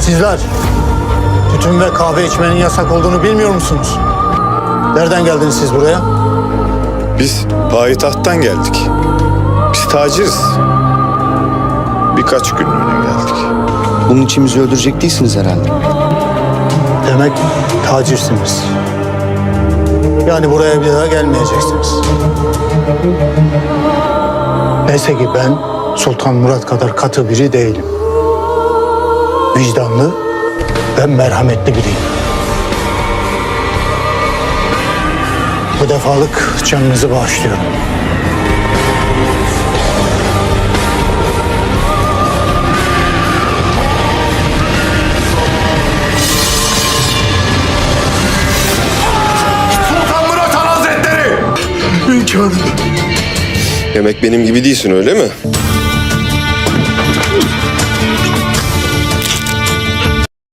Sizler tütün ve kahve içmenin yasak olduğunu bilmiyor musunuz? Nereden geldiniz siz buraya? Biz payitahttan geldik. Biz taciriz. Birkaç günlüğüne geldik. Bunun için bizi öldürecek değilsiniz herhalde. Demek tacirsiniz. Yani buraya bir daha gelmeyeceksiniz. Neyse ki ben Sultan Murat kadar katı biri değilim. Vicdanlı ve merhametli biriyim. Bu defalık canınızı bağışlıyorum. Hünkârım. Demek benim gibi değilsin öyle mi?